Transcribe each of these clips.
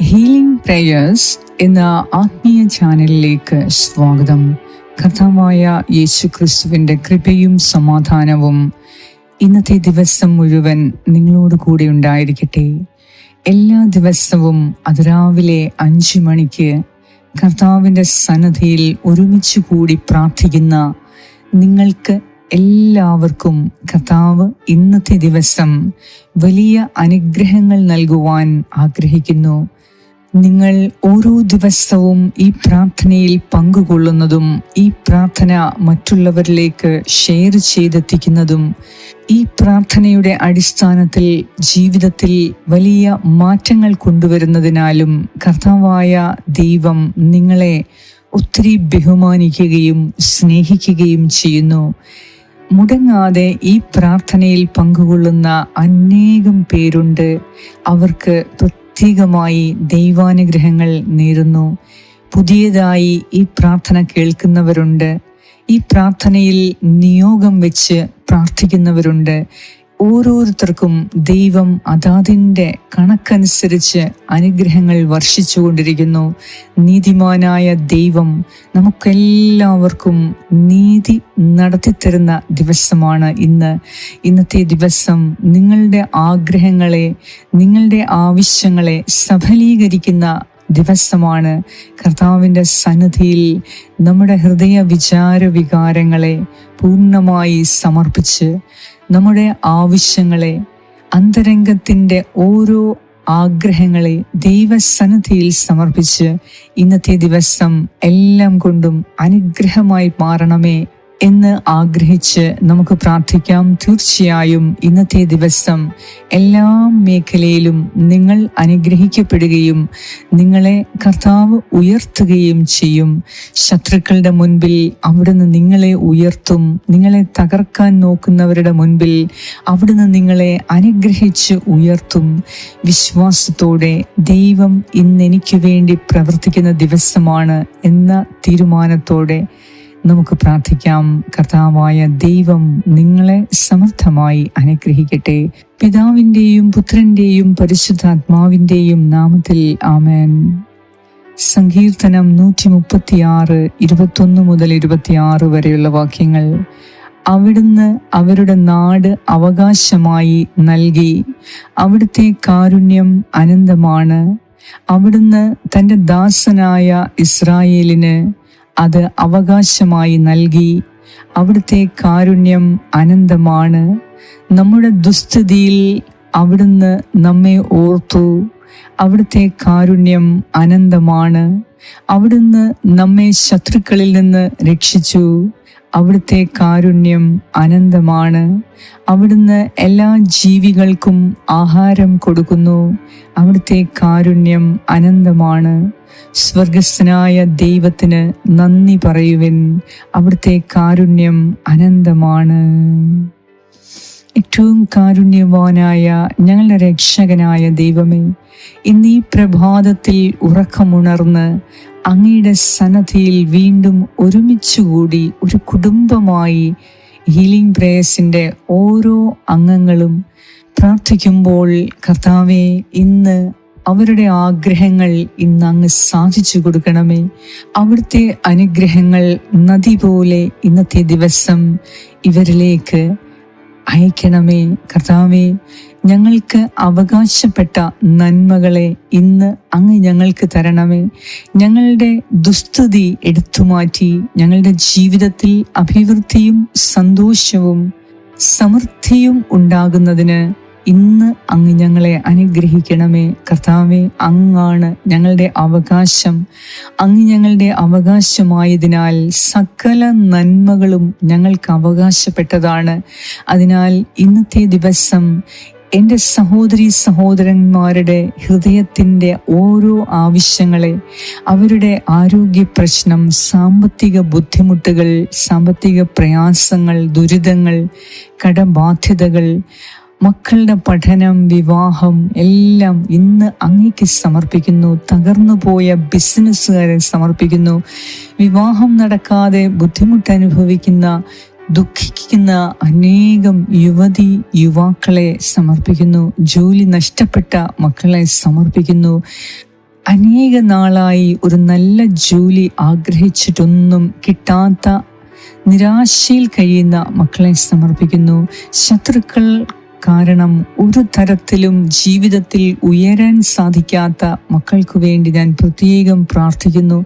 Healing prayers എന്ന ആത്മീയ ചാനലിലേക്ക് സ്വാഗതം. കർത്താവായ യേശു ക്രിസ്തുവിന്റെ കൃപയും സമാധാനവും ഇന്നത്തെ ദിവസം മുഴുവൻ നിങ്ങളോട് കൂടെ ഉണ്ടായിരിക്കട്ടെ. എല്ലാ ദിവസവും അതിരാവിലെ അഞ്ചു മണിക്ക് കർത്താവിന്റെ സന്നദ്ധിയിൽ ഒരുമിച്ച് കൂടി പ്രാർത്ഥിക്കുന്ന നിങ്ങൾക്ക് എല്ലാവർക്കും കർത്താവ് ഇന്നത്തെ ദിവസം വലിയ അനുഗ്രഹങ്ങൾ നൽകുവാൻ ആഗ്രഹിക്കുന്നു. നിങ്ങൾ ഓരോ ദിവസവും ഈ പ്രാർത്ഥനയിൽ പങ്കുകൊള്ളുന്നതും ഈ പ്രാർത്ഥന മറ്റുള്ളവരിലേക്ക് ഷെയർ ചെയ്തെത്തിക്കുന്നതും ഈ പ്രാർത്ഥനയുടെ അടിസ്ഥാനത്തിൽ ജീവിതത്തിൽ വലിയ മാറ്റങ്ങൾ കൊണ്ടുവരുന്നതിനാലും കർത്താവായ ദൈവം നിങ്ങളെ ഒത്തിരി ബഹുമാനിക്കുകയും സ്നേഹിക്കുകയും ചെയ്യുന്നു. മുടങ്ങാതെ ഈ പ്രാർത്ഥനയിൽ പങ്കുകൊള്ളുന്ന അനേകം പേരുണ്ട്. അവർക്ക് പ്രത്യേകമായി ദൈവാനുഗ്രഹങ്ങൾ നേരുന്നു. പുതിയതായി ഈ പ്രാർത്ഥന കേൾക്കുന്നവരുണ്ട്. ഈ പ്രാർത്ഥനയിൽ നിയോഗം വെച്ച് പ്രാർത്ഥിക്കുന്നവരുണ്ട്. ഓരോരുത്തർക്കും ദൈവം അതാതിന്റെ കണക്കനുസരിച്ച് അനുഗ്രഹങ്ങൾ വർഷിച്ചുകൊണ്ടിരിക്കുന്നു. നീതിമാനായ ദൈവം നമുക്കെല്ലാവർക്കും നീതി നടത്തിത്തരുന്ന ദിവസമാണ് ഇന്ന്. ഇന്നത്തെ ദിവസം നിങ്ങളുടെ ആഗ്രഹങ്ങളെ നിങ്ങളുടെ ആവശ്യങ്ങളെ സഫലീകരിക്കുന്ന ദിവസമാണ്. കർത്താവിന്റെ സന്നിധിയിൽ നമ്മുടെ ഹൃദയ വിചാര വികാരങ്ങളെ പൂർണമായി സമർപ്പിച്ച് നമ്മുടെ ആവശ്യങ്ങളെ അന്തരംഗത്തിന്റെ ഓരോ ആഗ്രഹങ്ങളെ ദൈവസന്നിധിയിൽ സമർപ്പിച്ച് ഇന്നത്തെ ദിവസം എല്ലാം കൊണ്ടും അനുഗ്രഹമായി മാറണമേ എന്ന് ആഗ്രഹിച്ച് നമുക്ക് പ്രാർത്ഥിക്കാം. തീർച്ചയായും ഇന്നത്തെ ദിവസം എല്ലാ മേഖലയിലും നിങ്ങൾ അനുഗ്രഹിക്കപ്പെടുകയും നിങ്ങളെ കർത്താവ് ഉയർത്തുകയും ചെയ്യും. ശത്രുക്കളുടെ മുൻപിൽ അവിടുന്ന് നിങ്ങളെ ഉയർത്തും. നിങ്ങളെ തകർക്കാൻ നോക്കുന്നവരുടെ മുൻപിൽ അവിടുന്ന് നിങ്ങളെ അനുഗ്രഹിച്ച് ഉയർത്തും. വിശ്വാസത്തോടെ ദൈവം ഇന്ന് എനിക്ക് വേണ്ടി പ്രവർത്തിക്കുന്ന ദിവസമാണ് എന്ന തീരുമാനത്തോടെ നമുക്ക് പ്രാർത്ഥിക്കാം. കർത്താവായ ദൈവം നിങ്ങളെ സമർത്ഥമായി അനുഗ്രഹിക്കട്ടെ. പിതാവിന്റെയും പുത്രന്റെയും പരിശുദ്ധാത്മാവിന്റെയും നാമത്തിൽ ആമേൻ. സങ്കീർത്തനം നൂറ്റി മുപ്പത്തിയാറ് ഇരുപത്തൊന്ന് മുതൽ ഇരുപത്തിയാറ് വരെയുള്ള വാക്യങ്ങൾ. അവിടുന്ന് അവരുടെ നാട് അവകാശമായി നൽകി. അവിടുത്തെ കാരുണ്യം അനന്തമാണ്. അവിടുന്ന് തന്റെ ദാസനായ ഇസ്രായേലിന് അത് അവകാശമായി നൽകി. അവിടുത്തെ കാരുണ്യം അനന്തമാണ്. നമ്മുടെ ദുസ്ഥിതിയിൽ അവിടുന്ന് നമ്മെ ഓർത്തു. അവിടുത്തെ കാരുണ്യം അനന്തമാണ്. അവിടുന്ന് നമ്മെ ശത്രുക്കളിൽ നിന്ന് രക്ഷിച്ചു. അവിടുത്തെ കാരുണ്യം അനന്തമാണ്. അവിടുന്ന് എല്ലാ ജീവികൾക്കും ആഹാരം കൊടുക്കുന്നു. അവിടുത്തെ കാരുണ്യം അനന്തമാണ്. സ്വർഗസ്ഥനായ ദൈവത്തിന് നന്ദി പറയുവിൻ. അവിടുത്തെ കാരുണ്യം അനന്തമാണ്. ഏറ്റവും കാരുണ്യവാനായ ഞങ്ങളുടെ രക്ഷകനായ ദൈവമേ ഇന്ന് പ്രഭാതത്തിൽ ഉറക്കമുണർന്ന് അങ്ങയുടെ സന്നദ്ധിയിൽ വീണ്ടും ഒരുമിച്ചുകൂടി ഒരു കുടുംബമായി ഹീലിംഗ് പ്രേയേഴ്സിന്റെ ഓരോ അംഗങ്ങളും പ്രാർത്ഥിക്കുമ്പോൾ കർത്താവെ ഇന്ന് അവരുടെ ആഗ്രഹങ്ങൾ ഇന്ന് അങ്ങ് സാധിച്ചു കൊടുക്കണമേ. അവിടുത്തെ അനുഗ്രഹങ്ങൾ നദി പോലെ ഇന്നത്തെ ദിവസം ഇവരിലേക്ക് അയക്കണമേ കർത്താവേ ഞങ്ങൾക്ക് അവകാശപ്പെട്ട നന്മകളെ ഇന്ന് അങ്ങ് ഞങ്ങൾക്ക് തരണമേ. ഞങ്ങളുടെ ദുസ്തുതി എടുത്തുമാറ്റി ഞങ്ങളുടെ ജീവിതത്തിൽ അഭിവൃദ്ധിയും സന്തോഷവും സമൃദ്ധിയും ഉണ്ടാകുന്നതിന് ഇന്ന് അങ്ങ് ഞങ്ങളെ അനുഗ്രഹിക്കണമേ. കർത്താവെ അങ്ങാണ് ഞങ്ങളുടെ അവകാശം. അങ്ങ് ഞങ്ങളുടെ അവകാശമായതിനാൽ സകല നന്മകളും ഞങ്ങൾക്ക് അവകാശപ്പെട്ടതാണ്. അതിനാൽ ഇന്നത്തെ ദിവസം എന്റെ സഹോദരി സഹോദരന്മാരുടെ ഹൃദയത്തിന്റെ ഓരോ ആവശ്യങ്ങളെ അവരുടെ ആരോഗ്യ പ്രശ്നം സാമ്പത്തിക ബുദ്ധിമുട്ടുകൾ സാമ്പത്തിക പ്രയാസങ്ങൾ ദുരിതങ്ങൾ കടബാധ്യതകൾ മക്കളുടെ പഠനം വിവാഹം എല്ലാം ഇന്ന് അങ്ങേക്ക് സമർപ്പിക്കുന്നു. തകർന്നു പോയ ബിസിനസ്സുകാരെ സമർപ്പിക്കുന്നു. വിവാഹം നടക്കാതെ ബുദ്ധിമുട്ട് അനുഭവിക്കുന്ന ദുഃഖിക്കുന്ന അനേകം യുവതി യുവാക്കളെ സമർപ്പിക്കുന്നു. ജോലി നഷ്ടപ്പെട്ട മക്കളെ സമർപ്പിക്കുന്നു. അനേക നാളായി ഒരു നല്ല ജോലി ആഗ്രഹിച്ചിട്ടൊന്നും കിട്ടാത്ത നിരാശയിൽ കഴിയുന്ന മക്കളെ സമർപ്പിക്കുന്നു. ശത്രുക്കൾ കാരണം ഒരു തരത്തിലും ജീവിതത്തിൽ ഉയരാൻ സാധിക്കാത്ത മക്കൾക്ക് വേണ്ടി ഞാൻ പ്രത്യേകം പ്രാർത്ഥിക്കുന്നു.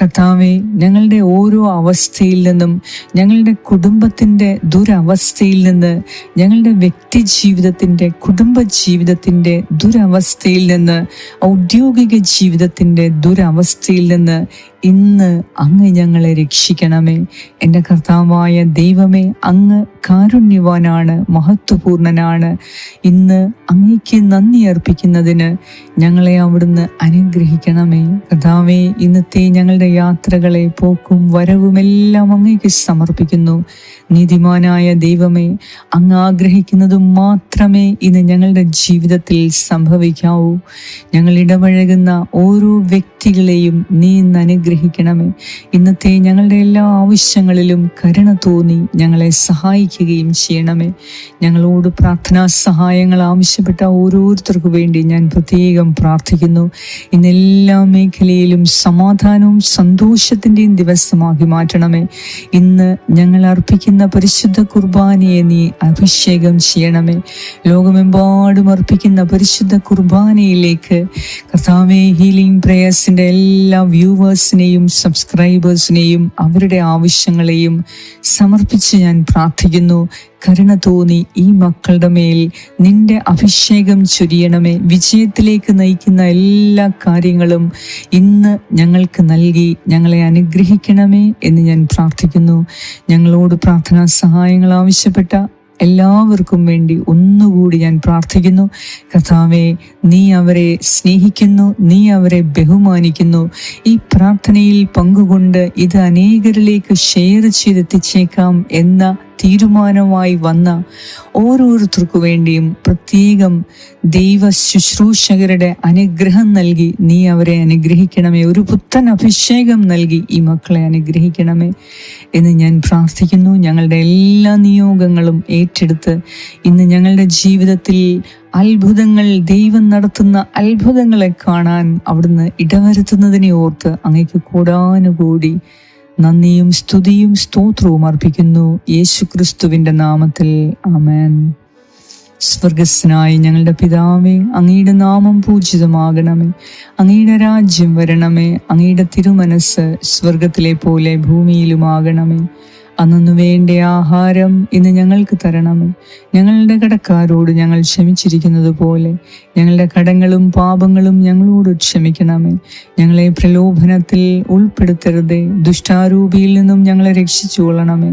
കർത്താവെ ഞങ്ങളുടെ ഓരോ അവസ്ഥയിൽ നിന്നും ഞങ്ങളുടെ കുടുംബത്തിന്റെ ദുരവസ്ഥയിൽ നിന്ന് ഞങ്ങളുടെ വ്യക്തി ജീവിതത്തിന്റെ കുടുംബ ജീവിതത്തിന്റെ ദുരവസ്ഥയിൽ നിന്ന് ഔദ്യോഗിക ജീവിതത്തിന്റെ ദുരവസ്ഥയിൽ നിന്ന് ഇന്ന് അങ്ങ് ഞങ്ങളെ രക്ഷിക്കണമേ. എന്റെ കർത്താവായ ദൈവമേ അങ്ങ് കാരുണ്യവാനാണ് മഹത്വപൂർണനാണ്. ഇന്ന് അങ്ങേക്ക് നന്ദി അർപ്പിക്കുന്നതിന് ഞങ്ങളെ അവിടുന്ന് അനുഗ്രഹിക്കണമേ. കർത്താവേ ഇന്നത്തെ ഞങ്ങളുടെ യാത്രകളെ പോക്കും വരവുമെല്ലാം അങ്ങേക്ക് സമർപ്പിക്കുന്നു. നീതിമാനായ ദൈവമേ അങ്ങ് ആഗ്രഹിക്കുന്നതും മാത്രമേ ഇന്ന് ഞങ്ങളുടെ ജീവിതത്തിൽ സംഭവിക്കാവൂ. ഞങ്ങൾ ഇടപഴകുന്ന ഓരോ വ്യക്തികളെയും നീ ഇന്ന് അനുഗ്രഹിക്കണമേ. ഇന്നത്തെ ഞങ്ങളുടെ എല്ലാ ആവശ്യങ്ങളിലും കരുണ തോന്നി ഞങ്ങളെ സഹായിക്കുകയും ചെയ്യണമേ. ഞങ്ങളോട് പ്രാർത്ഥനാ സഹായങ്ങൾ ആവശ്യപ്പെട്ട ഓരോരുത്തർക്കു വേണ്ടി ഞാൻ പ്രത്യേകം പ്രാർത്ഥിക്കുന്നു. ഇന്ന് എല്ലാ മേഖലയിലും സമാധാനവും സന്തോഷത്തിന്റെയും ദിവസമാക്കി മാറ്റണമേ. ഇന്ന് ഞങ്ങൾ അർപ്പിക്കുന്ന പരിശുദ്ധ കുർബാനയെ നീ അഭിഷേകം ചെയ്യണമേ. ലോകമെമ്പാടും അർപ്പിക്കുന്ന പരിശുദ്ധ കുർബാനയിലേക്ക് കർത്താവെ ഹീലിംഗ് പ്രേയേഴ്സിന്റെ എല്ലാ വ്യൂവേഴ്സിനെയും സബ്സ്ക്രൈബേഴ്സിനെയും അവരുടെ ആവശ്യങ്ങളെയും സമർപ്പിച്ച് ഞാൻ പ്രാർത്ഥിക്കുന്നു. കരുണ തോന്നി ഈ മക്കളുടെ മേൽ നിന്റെ അഭിഷേകം ചൊരിയണമേ. വിജയത്തിലേക്ക് നയിക്കുന്ന എല്ലാ കാര്യങ്ങളും ഇന്ന് ഞങ്ങൾക്ക് നൽകി ഞങ്ങളെ അനുഗ്രഹിക്കണമേ എന്ന് ഞാൻ പ്രാർത്ഥിക്കുന്നു. ഞങ്ങളോട് പ്രാർത്ഥനാ സഹായങ്ങൾ ആവശ്യപ്പെട്ട എല്ലാവർക്കും വേണ്ടി ഒന്നുകൂടി ഞാൻ പ്രാർത്ഥിക്കുന്നു. കർത്താവെ നീ അവരെ സ്നേഹിക്കുന്നു നീ അവരെ ബഹുമാനിക്കുന്നു. ഈ പ്രാർത്ഥനയിൽ പങ്കുകൊണ്ട് ഇത് അനേകരിലേക്ക് ഷെയർ ചെയ്തെത്തിച്ചേക്കാം എന്ന തീരുമാനമായി വന്ന ഓരോരുത്തർക്കു വേണ്ടിയും പ്രത്യേകം ദൈവ ശുശ്രൂഷകരുടെ അനുഗ്രഹം നൽകി നീ അവരെ അനുഗ്രഹിക്കണമേ. ഒരു പുത്തൻ അഭിഷേകം നൽകി ഈ മക്കളെ അനുഗ്രഹിക്കണമേ എന്ന് ഞാൻ പ്രാർത്ഥിക്കുന്നു. ഞങ്ങളുടെ എല്ലാ നിയോഗങ്ങളും ഏറ്റെടുത്ത് ഇന്ന് ഞങ്ങളുടെ ജീവിതത്തിൽ അത്ഭുതങ്ങൾ ദൈവം നടത്തുന്ന അത്ഭുതങ്ങളെ കാണാൻ അവിടുന്ന് ഇടവരുത്തുന്നതിനെ ഓർത്ത് അങ്ങേക്ക് കൂടാനുകൂടി നന്ദിയും സ്തുതിയും സ്തോത്രവും അർപ്പിക്കുന്നു യേശു ക്രിസ്തുവിന്റെ നാമത്തിൽ. ആമേൻ. സ്വർഗസ്നായി ഞങ്ങളുടെ പിതാവേ അങ്ങയുടെ നാമം പൂജിതമാകണമേ. അങ്ങയുടെ രാജ്യം വരണമേ. അങ്ങയുടെ തിരുമനസ് സ്വർഗത്തിലെ പോലെ ഭൂമിയിലുമാകണമേ. അന്നു വേണ്ട ആഹാരം ഇന്ന് ഞങ്ങൾക്ക് തരണമേ ഞങ്ങളുടെ കടക്കാരോട് ഞങ്ങൾ ക്ഷമിച്ചിരിക്കുന്നത് പോലെ ഞങ്ങളുടെ കടങ്ങളും പാപങ്ങളും ഞങ്ങളോട് ക്ഷമിക്കണമേ. ഞങ്ങളെ പ്രലോഭനത്തിൽ ഉൾപ്പെടുത്തരുതേ. ദുഷ്ടാരൂപിയിൽ നിന്നും ഞങ്ങളെ രക്ഷിച്ചു കൊള്ളണമേ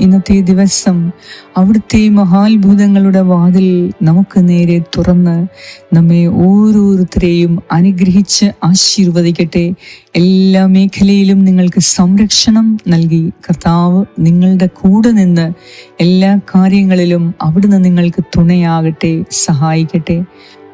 ഇന്നത്തെ ദിവസം അവിടുത്തെ മഹാത്ഭുതങ്ങളുടെ വാതിൽ നമുക്ക് നേരെ തുറന്ന് നമ്മെ ഓരോരുത്തരെയും അനുഗ്രഹിച്ച് ആശീർവദിക്കട്ടെ. എല്ലാ മേഖലയിലും നിങ്ങൾക്ക് സംരക്ഷണം നൽകി കർത്താവ് നിങ്ങളുടെ കൂടെ നിന്ന് എല്ലാ കാര്യങ്ങളിലും അവിടുന്ന് നിങ്ങൾക്ക് തുണയാകട്ടെ സഹായിക്കട്ടെ.